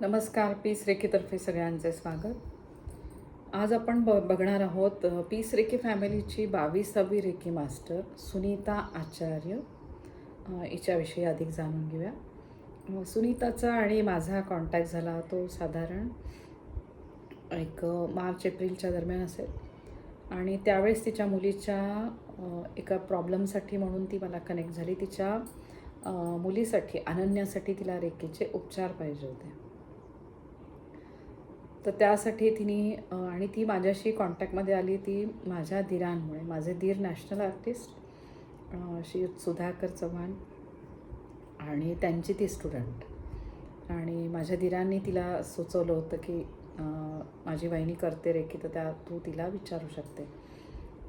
नमस्कार पीस रेखीतर्फे सगळ्यांचे स्वागत. आज आपण ब बघणार आहोत पीस रेखी फॅमिलीची बावीसावी रेखी मास्टर सुनीता आचार्य. हिच्याविषयी अधिक जाणून घेऊया. सुनीताचा आणि माझा कॉन्टॅक्ट झाला तो साधारण एक मार्च एप्रिलच्या दरम्यान असेल. आणि त्यावेळेस तिच्या मुलीच्या एका प्रॉब्लेमसाठी म्हणून ती मला कनेक्ट झाली. तिच्या मुलीसाठी अनन्यासाठी तिला रेखीचे उपचार पाहिजे होते. तर त्यासाठी तिने आणि ती माझ्याशी कॉन्टॅक्टमध्ये आली ती माझ्या धीरांमुळे माझे धीर नॅशनल आर्टिस्ट श्री सुधाकर चव्हाण आणि त्यांची ती स्टुडंट. आणि माझ्या धीरांनी तिला सुचवलं होतं की माझी वहिनी करते रेखी तर त्या तू तिला विचारू शकते.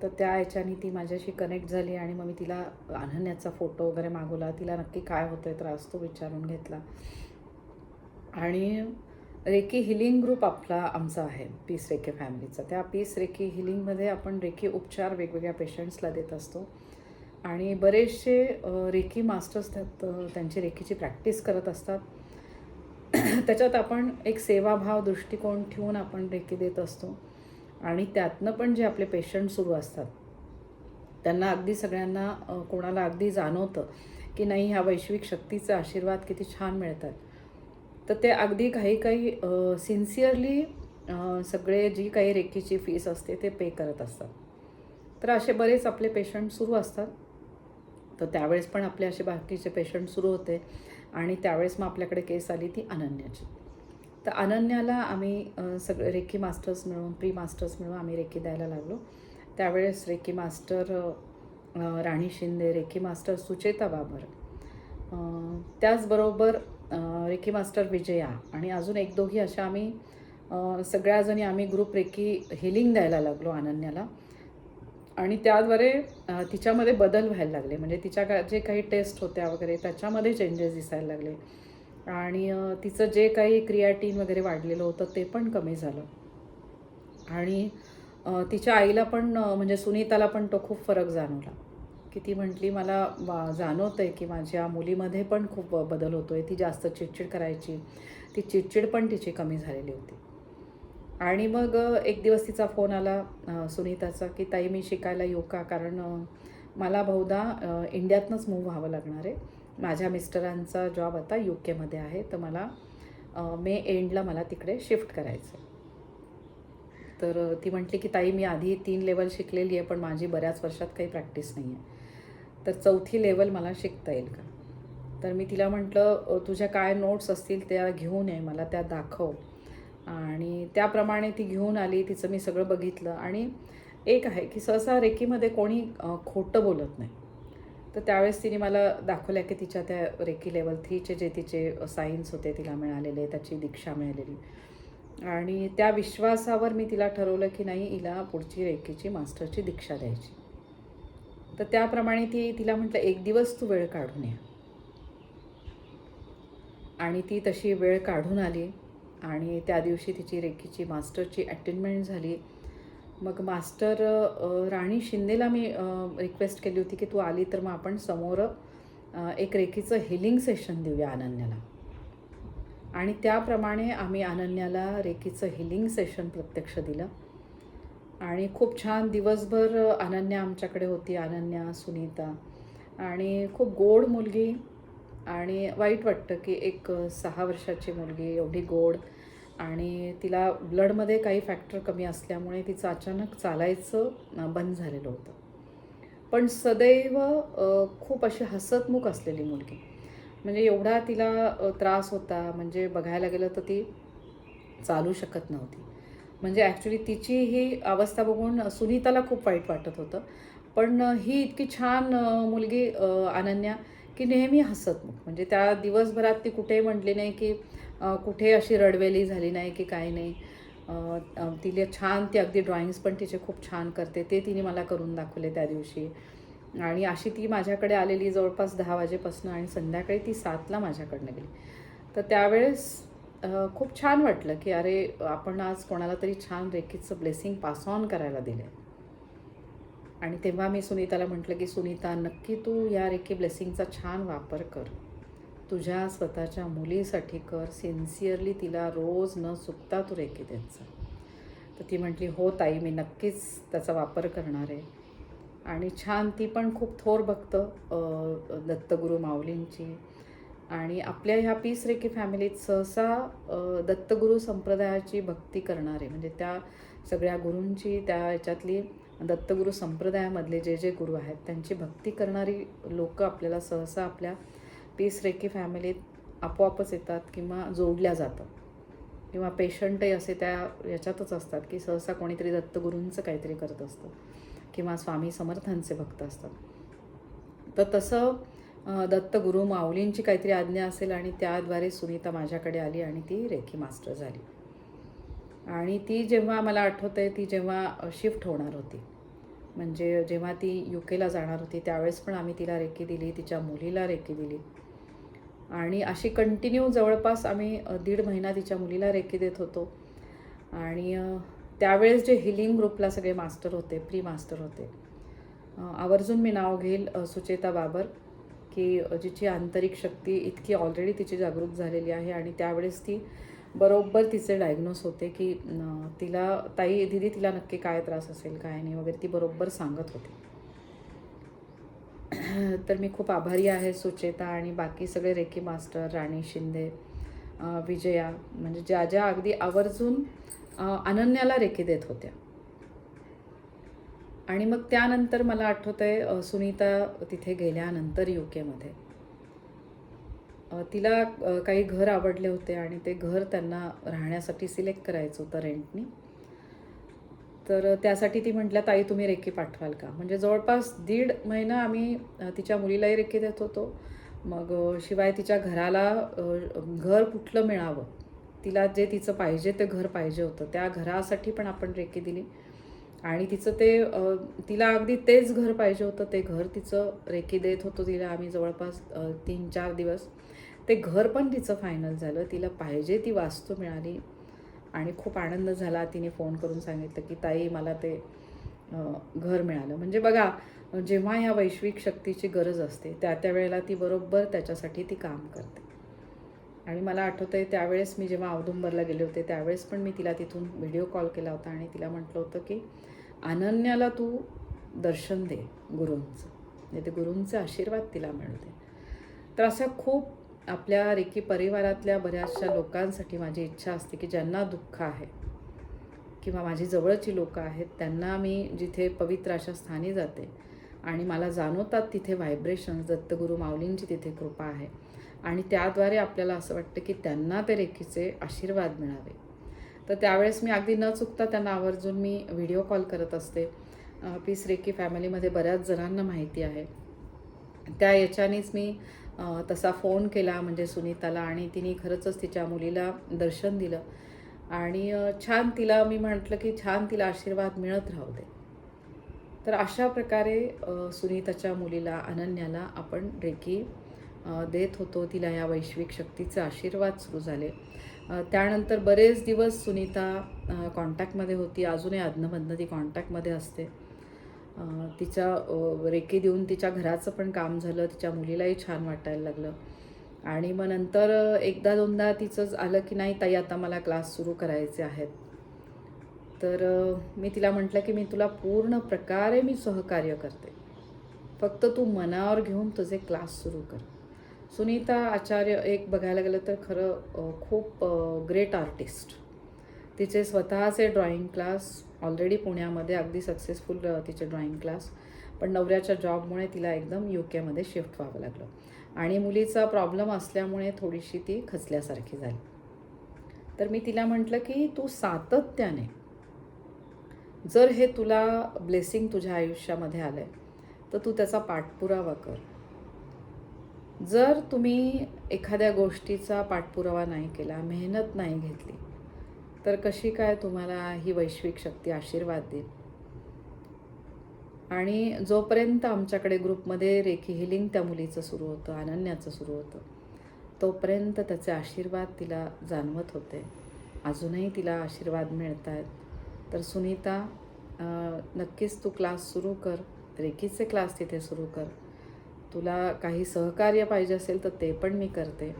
तर त्या याच्याने ती माझ्याशी कनेक्ट झाली आणि मग मी तिला अनन्याचा फोटो वगैरे मागवला. तिला नक्की काय होतंय त्रास तो विचारून घेतला. आणि रेकी हिलिंग ग्रुप आपला आमचा आहे पीस रेकी फॅमिलीचा. त्या पीस रेकी हिलिंगमध्ये आपण रेकी उपचार वेगवेगळ्या पेशंट्सला देत असतो. आणि बरेचसे रेकी मास्टर्स त्यात त्यांची रेकीची प्रॅक्टिस करत असतात. त्याच्यात आपण एक सेवाभाव दृष्टिकोन ठेवून आपण रेकी देत असतो. आणि त्यातनं पण जे आपले पेशंट सुरू असतात त्यांना अगदी सगळ्यांना कोणाला अगदी जाणवतं की नाही ह्या वैश्विक शक्तीचा आशीर्वाद किती छान मिळतात. तर ते अगदी काही काही सिन्सिअरली सगळे जी काही रेकीची फीस असते ते पे करत असतात. तर असे बरेच आपले पेशंट सुरू असतात. तर त्यावेळेस पण आपले असे बाकीचे पेशंट सुरू होते आणि त्यावेळेस मग आपल्याकडे केस आली ती अनन्याची. तर अनन्याला आम्ही सगळे रेकी मास्टर्स मिळून प्री मास्टर्स मिळून आम्ही रेकी द्यायला लागलो. त्यावेळेस reiki master Rani Shinde reiki master Sucheta Babar. त्याचबरोबर रेकी मास्टर विजया. आणि अजून एक दोघी अशा आम्ही सगळ्याजणी आम्ही ग्रुप रेकी हिलिंग द्यायला लागलो अनन्याला आणि त्याद्वारे तिच्यामध्ये बदल व्हायला लागले. म्हणजे तिच्या का जे काही टेस्ट होत्या वगैरे त्याच्यामध्ये चेंजेस दिसायला लागले. आणि तिचं जे काही क्रियाटीन वगैरे वाढलेलं होतं ते पण कमी झालं. आणि तिच्या आईला पण म्हणजे सुनीताला पण तो खूप फरक जाणवला. की ती म्हटली मला वा- आहे की माझ्या मुलीमध्ये पण खूप बदल होतो आहे ती जास्त चिडचिड करायची. ती चिडचिड पण तिची कमी झालेली होती. आणि मग एक दिवस तिचा फोन आला सुनीताचा की ताई मी शिकायला येऊ का? कारण मला बहुधा इंडियातनंच मूव्ह व्हावं लागणार आहे. माझ्या मिस्टरांचा जॉब आता यू केमध्ये आहे. तर मला मे एंडला मला तिकडे शिफ्ट करायचं आहे तर ती म्हटली की ताई मी आधी तीन लेवल शिकलेली आहे पण माझी बऱ्याच वर्षात काही प्रॅक्टिस नाही आहे तर चौथी लेवल मला शिकता येईल का? तर मी तिला म्हटलं तुझ्या काय नोट्स असतील त्या घेऊन ये मला त्या दाखव. आणि त्याप्रमाणे ती घेऊन आली तिचं मी सगळं बघितलं. आणि एक आहे की सहसा रेकीमध्ये कोणी खोटं बोलत नाही. तर त्यावेळेस तिने मला दाखवल्या की तिच्या त्या रेकी लेवल थ्रीचे जे तिचे सायन्स होते तिला मिळालेले त्याची दीक्षा मिळालेली. आणि त्या विश्वासावर मी तिला ठरवलं की नाही हिला पुढची रेकीची मास्टरची दीक्षा द्यायची. तर त्याप्रमाणे ती तिला म्हटलं एक दिवस तू वेळ काढून ये. आणि ती तशी वेळ काढून आली आणि त्या दिवशी तिची रेखीची मास्टरची अटेंडमेंट झाली. मग मास्टर राणी शिंदेला मी रिक्वेस्ट केली होती की तू आली तर मग आपण समोर एक रेखीचं हिलिंग सेशन देऊया अनन्याला. आणि त्याप्रमाणे आम्ही अनन्याला रेखीचं हिलिंग सेशन प्रत्यक्ष दिलं. आणि खूप छान दिवसभर अनन्या आमच्याकडे होती अनन्या सुनीता. आणि खूप गोड मुलगी आणि वाईट वाटतं की एक सहा वर्षाची मुलगी एवढी गोड. आणि तिला ब्लडमध्ये काही फॅक्टर कमी असल्यामुळे तिचं अचानक चालायचं बंद झालेलं होतं. पण सदैव खूप अशी हसतमुख असलेली मुलगी. म्हणजे एवढा तिला त्रास होता. म्हणजे बघायला गेलं तर ती चालू शकत नव्हती. म्हणजे ॲक्च्युली तिची ही अवस्था बघून सुनीताला खूप वाईट वाटत होतं. पण ही इतकी छान मुलगी अनन्या की नेहमी हसतमुख म्हणजे त्या दिवसभरात ती कुठेही म्हटली नाही की कुठे अशी रडवेली झाली नाही की काही नाही. तिला छान ती अगदी ड्रॉइंग्स पण तिचे खूप छान करते. ते तिने मला करून दाखवले त्या दिवशी. आणि अशी ती माझ्याकडे आलेली जवळपास दहा वाजेपासून आणि संध्याकाळी ती सातला माझ्याकडनं गेली. तर त्यावेळेस खूप छान वाटलं की अरे आपण आज कोणाला तरी छान रेखीचं ब्लेसिंग पास ऑन करायला दिलं आणि तेव्हा मी सुनीताला म्हटलं की सुनीता नक्की तू या रेखी ब्लेसिंगचा छान वापर कर. तुझ्या स्वतःच्या मुलीसाठी कर. सिन्सिअरली तिला रोज न चुकता तू रेखी द्यायचा तर ती म्हटली हो ताई मी नक्कीच त्याचा वापर करणार आहे. आणि छान ती पण खूप थोर भक्त दत्तगुरू माऊलींची. आणि आपल्या ह्या पीस रेखी फॅमिलीत सहसा दत्तगुरू संप्रदायाची भक्ती करणारे म्हणजे त्या सगळ्या गुरूंची त्या याच्यातली दत्तगुरू संप्रदायामधले जे जे गुरु आहेत त्यांची भक्ती करणारी लोकं आपल्याला सहसा आपल्या पीस रेखी फॅमिलीत आपोआपच येतात किंवा जोडल्या जातात. किंवा पेशंटही असे त्या याच्यातच असतात की सहसा कोणीतरी दत्तगुरूंचं काहीतरी करत असतं किंवा स्वामी समर्थांचे भक्त असतात. तर तसं दत्तगुरू माऊलींची काहीतरी आज्ञा असेल आणि त्याद्वारे सुनीता माझ्याकडे आली आणि ती रेखी मास्टर झाली. आणि ती जेव्हा मला आठवतं आहे ती जेव्हा शिफ्ट होणार होती. म्हणजे जेव्हा ती यू केला जाणार होती त्यावेळेस पण आम्ही तिला रेखी दिली तिच्या मुलीला रेखी दिली. आणि अशी कंटिन्यू जवळपास आम्ही दीड महिना तिच्या मुलीला रेखी देत होतो. आणि त्यावेळेस जे हिलिंग ग्रुपला सगळे मास्टर होते प्री मास्टर होते. आवर्जून मी नाव घेईल सुचेता बाबर. की जिची आंतरिक शक्ती इतकी ऑलरेडी तिची जागृत झालेली आहे आणि त्यावेळेस ती बरोबर तिचे डायग्नोस होते की तिला ताई दिदी तिला नक्की काय त्रास असेल काय नाही वगैरे ती बरोबर सांगत होती. तर मी खूप आभारी आहे सुचेता आणि बाकी सगळे रेकी मास्टर राणी शिंदे विजया म्हणजे ज्या ज्या अगदी आवर्जून अनन्याला रेकी देत होत्या. आणि मग त्यानंतर मला आठवतं आहे सुनीता तिथे गेल्यानंतर यू केमध्ये. तिला काही घर आवडले होते आणि ते घर त्यांना राहण्यासाठी सिलेक्ट करायचं होतं रेंटनी. तर त्यासाठी ती म्हटल्या ताई तुम्ही रेकी पाठवाल का? म्हणजे जवळपास दीड महिना आम्ही तिच्या मुलीलाही रेकी देत होतो. मग शिवाय तिच्या घराला घर कुठलं मिळावं? तिला जे तिचं पाहिजे ते घर पाहिजे होतं. त्या घरासाठी पण आपण रेकी दिली. आणि तिचं ते तिला अगदी तेच घर पाहिजे होतं. ते घर तिचं रेखी देत होतो तिला आम्ही जवळपास तीन चार दिवस. ते घर पण तिचं फायनल झालं. तिला पाहिजे ती वास्तू मिळाली. आणि खूप आनंद झाला. तिने फोन करून सांगितलं की ताई मला ते घर मिळालं. म्हणजे बघा जेव्हा ह्या वैश्विक शक्तीची गरज असते त्या त्या वेळेला ती बरोबर त्याच्यासाठी ती काम करते. आणि मला आठवतं आहे त्यावेळेस मी जेव्हा औदुंबरला गेले होते त्यावेळेस पण मी तिला तिथून व्हिडिओ कॉल केला होता आणि तिला म्हटलं होतं की अनन्याला तू दर्शन दे गुरूंचं म्हणजे ते गुरूंचे आशीर्वाद तिला मिळते तर अशा खूप आपल्या रेकी परिवारातल्या बऱ्याचशा लोकांसाठी माझी इच्छा असते की ज्यांना दुःख आहे किंवा माझी जवळची लोकं आहेत त्यांना मी जिथे पवित्र अशा स्थानी जाते आणि मला जाणवतात तिथे व्हायब्रेशन्स दत्तगुरू माऊलींची तिथे कृपा आहे. आणि त्याद्वारे आपल्याला असं वाटतं की त्यांना ते रेखीचे आशीर्वाद मिळावे. तर त्यावेळेस मी अगदी न चुकता त्यांना आवर्जून मी व्हिडिओ कॉल करत असते. पीस रेखी फॅमिलीमध्ये बऱ्याच जणांना माहिती आहे. त्या याच्यानेच मी तसा फोन केला म्हणजे सुनीताला आणि तिने खरंचच तिच्या मुलीला दर्शन दिलं. आणि छान तिला मी म्हटलं की छान तिला आशीर्वाद मिळत राहू दे. तर अशा प्रकारे सुनीताच्या मुलीला अनन्याला आपण रेखी देत होतो तिला या वैश्विक शक्तीचे आशीर्वाद सुरू झाले. त्यानंतर बरेच दिवस सुनीता कॉन्टॅक्टमध्ये होती. अजूनही अधनमधनं ती कॉन्टॅक्टमध्ये असते. तिच्या रेकी देऊन तिच्या घराचं पण काम झालं. तिच्या मुलीलाही छान वाटायला लागलं. आणि मग नंतर एकदा दोनदा तिचं आलं की नाही ताई आता मला क्लास सुरू करायचे आहेत. तर मी तिला म्हटलं की मी तुला पूर्ण प्रकारे मी सहकार्य करते. फक्त तू मनावर घेऊन तुझे क्लास सुरू कर. सुनीता आचार्य एक बघायला गेलं तर खरं खूप ग्रेट आर्टिस्ट तिचे स्वतःचे ड्रॉइंग क्लास ऑलरेडी पुण्यामध्ये अगदी सक्सेसफुल तिचे ड्रॉइंग क्लास पण नवऱ्याच्या जॉबमुळे तिला एकदम यू केमध्ये शिफ्ट व्हावं लागलं. आणि मुलीचा प्रॉब्लेम असल्यामुळे थोडीशी ती खचल्यासारखी झाली. तर मी तिला म्हटलं की तू सातत्याने जर हे तुला ब्लेसिंग तुझ्या आयुष्यामध्ये आलं आहे तर तू त्याचा पाठपुरावा कर. जर तुम्ही एखाद्या गोष्टीचा पाठपुरावा नाही केला मेहनत नाही घेतली तर कशी काय तुम्हाला ही वैश्विक शक्ती आशीर्वाद देईल? आणि जोपर्यंत आमच्याकडे ग्रुपमध्ये रेखी हिलिंग त्या मुलीचं सुरू होतं अनन्याचं सुरू होतं तोपर्यंत त्याचे आशीर्वाद तिला जाणवत होते. अजूनही तिला आशीर्वाद मिळत आहेत तर सुनीता नक्कीच तू क्लास सुरू कर. रेखीचे क्लास तिथे सुरू कर. तुला काही सहकार्य पाहिजे असेल तर ते पण मी करते.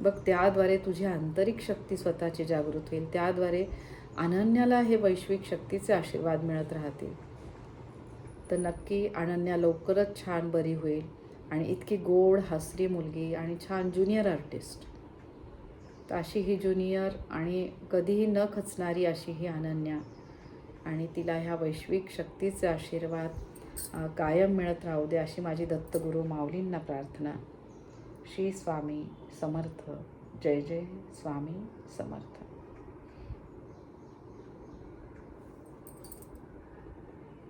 बघ त्याद्वारे तुझी आंतरिक शक्ती स्वतःची जागृत होईल. त्याद्वारे अनन्याला हे वैश्विक शक्तीचे आशीर्वाद मिळत राहतील. तर नक्की अनन्या लवकरच छान बरी होईल आणि इतकी गोड हसरी मुलगी आणि छान ज्युनियर आर्टिस्ट तर अशी ही ज्युनियर आणि कधीही न खचणारी अशी ही अनन्या. आणि तिला ह्या वैश्विक शक्तीचे आशीर्वाद कायम मिळत राहू दे अशी माझी दत्तगुरू माऊलींना प्रार्थना. श्री स्वामी समर्थ. जय जय स्वामी समर्थ.